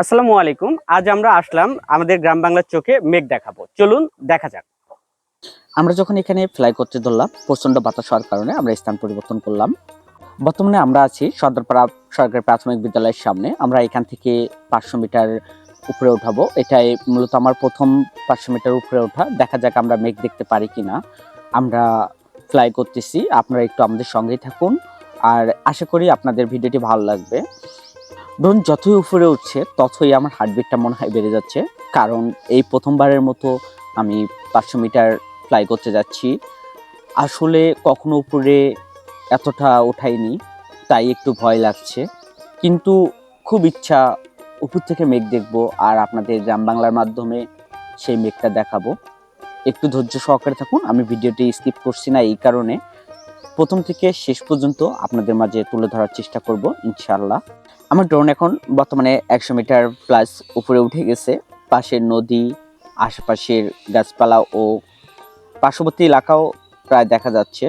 আসসালামু আলাইকুম। আজ আমরা আসলাম আমাদের গ্রাম বাংলার চোখে মেঘ দেখাবো। চলুন, দেখা যাক। আমরা যখন এখানে ফ্লাই করতে ধরলাম প্রচণ্ড বাতাস হওয়ার কারণে আমরা স্থান পরিবর্তন করলাম। বর্তমানে আমরা আছি সদরপাড়া সরকারি প্রাথমিক বিদ্যালয়ের সামনে। আমরা এখান থেকে পাঁচশো মিটার উপরে উঠাবো। এটাই মূলত আমার প্রথম পাঁচশো মিটার উপরে ওঠা। দেখা যাক আমরা মেঘ দেখতে পারি কিনা। আমরা ফ্লাই করতেছি। আপনারা একটু আমাদের সঙ্গেই থাকুন। আর আশা করি আপনাদের ভিডিওটি ভালো লাগবে। ড্রোন যতই উপরে উঠছে, ততই আমার হার্টবিটটা মনে হয় বেড়ে যাচ্ছে। কারণ এই প্রথমবারের মতো আমি পাঁচশো মিটার ফ্লাই করতে যাচ্ছি। আসলে কখনো উপরে এতটা ওঠাইনি, তাই একটু ভয় লাগছে। কিন্তু খুব ইচ্ছা উপর থেকে মেঘ দেখব আর আপনাদের গ্রাম বাংলার মাধ্যমে সেই মেঘটা দেখাবো। একটু ধৈর্য সহকারে থাকুন, আমি ভিডিওটি স্কিপ করছি না এই কারণে। প্রথম থেকে শেষ পর্যন্ত আপনাদের মাঝে তুলে ধরার চেষ্টা করব, ইনশাআল্লাহ। আমার ড্রোন এখন বর্তমানে একশো মিটার প্লাস উপরে উঠে গেছে। পাশের নদী, আশেপাশের গাছপালা ও পার্শ্ববর্তী এলাকাও প্রায় দেখা যাচ্ছে।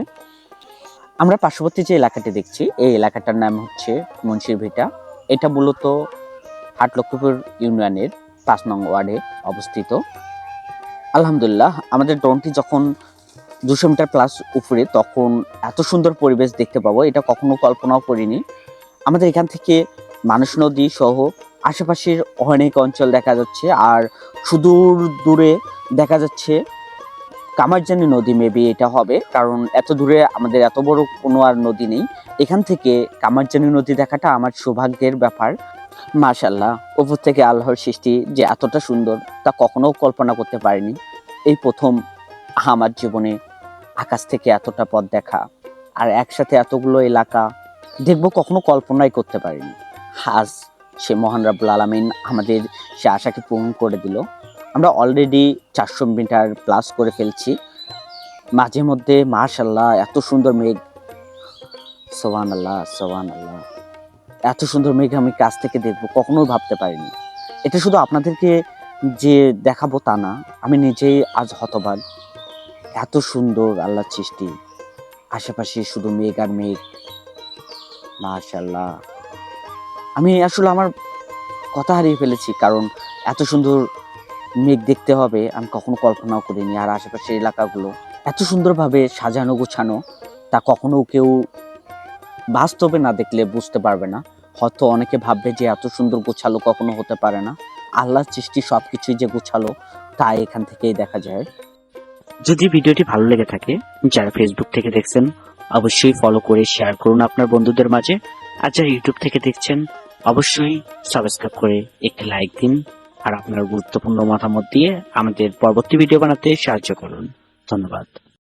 আমরা পার্শ্ববর্তী যে এলাকাটি দেখছি, এই এলাকাটার নাম হচ্ছে মুন্সির ভিটা। এটা মূলত হাটলক্ষ্মীপুর ইউনিয়নের পাঁচ নং ওয়ার্ডে অবস্থিত। আলহামদুলিল্লাহ, আমাদের ড্রোনটি যখন দুশো মিটার প্লাস উপরে, তখন এত সুন্দর পরিবেশ দেখতে পাবো, এটা কখনো কল্পনাও করিনি। আমাদের এখান থেকে মানুষ নদী সহ আশেপাশের অনেক অঞ্চল দেখা যাচ্ছে। আর সুদূর দূরে দেখা যাচ্ছে কামারজানি নদী মেবি এটা হবে। কারণ এত দূরে আমাদের এত বড় কোনো আর নদী নেই। এখান থেকে কামারজানি নদী দেখাটা আমার সৌভাগ্যের ব্যাপার। মাশাল্লাহ উপর থেকে আল্লাহর সৃষ্টি যে এতটা সুন্দর, তা কখনো কল্পনা করতে পারিনি। এই প্রথম আমার জীবনে আকাশ থেকে এতটা পথ দেখা। আর একসাথে এতগুলো এলাকা দেখব কখনো কল্পনাই করতে পারিনি। আজ সে মহান রাবুল আলমিন আমাদের সে আশাকে পূরণ করে দিল। আমরা অলরেডি চারশো মিটার প্লাস করে ফেলছি। মাঝে মধ্যে মাশাল্লাহ এত সুন্দর মেঘ। সোহান আল্লাহ সোহান আল্লাহ এত সুন্দর মেঘ আমি কাছ থেকে দেখব কখনো ভাবতে পারিনি। এটা শুধু আপনাদেরকে যে দেখাবো তা না, আমি নিজেই আজ হতবাক। এত সুন্দর আল্লাহর সৃষ্টি। আশেপাশে শুধু মেঘ আর মেঘ। মাশাল্লাহ আমি আসলে আমার কথা হারিয়ে ফেলেছি, কারণ এত সুন্দর মেঘ দেখতে হবে, আমি কখনো কল্পনাও করিনি। আর আশেপাশের এলাকাগুলো এত সুন্দরভাবে সাজানো, গোছানো, তা কখনো কেউ বাস্তবে না দেখলে বুঝতে পারবে না। হয়তো অনেকে ভাববে যে এত সুন্দর গোছালো কখনো হতে পারে না। আল্লাহর সৃষ্টি সব কিছুই যে গোছালো, তা এখান থেকেই দেখা যায়। যদি ভিডিওটি ভালো লেগে থাকে, যারা ফেসবুক থেকে দেখছেন, অবশ্যই ফলো করে শেয়ার করুন আপনার বন্ধুদের মাঝে। আর যারা ইউটিউব থেকে দেখছেন অবশ্যই সাবস্ক্রাইব করে একটি লাইক দিন আর আপনার গুরুত্বপূর্ণ মতামত দিয়ে আমাদের পরবর্তী ভিডিও বানাতে সাহায্য করুন। ধন্যবাদ।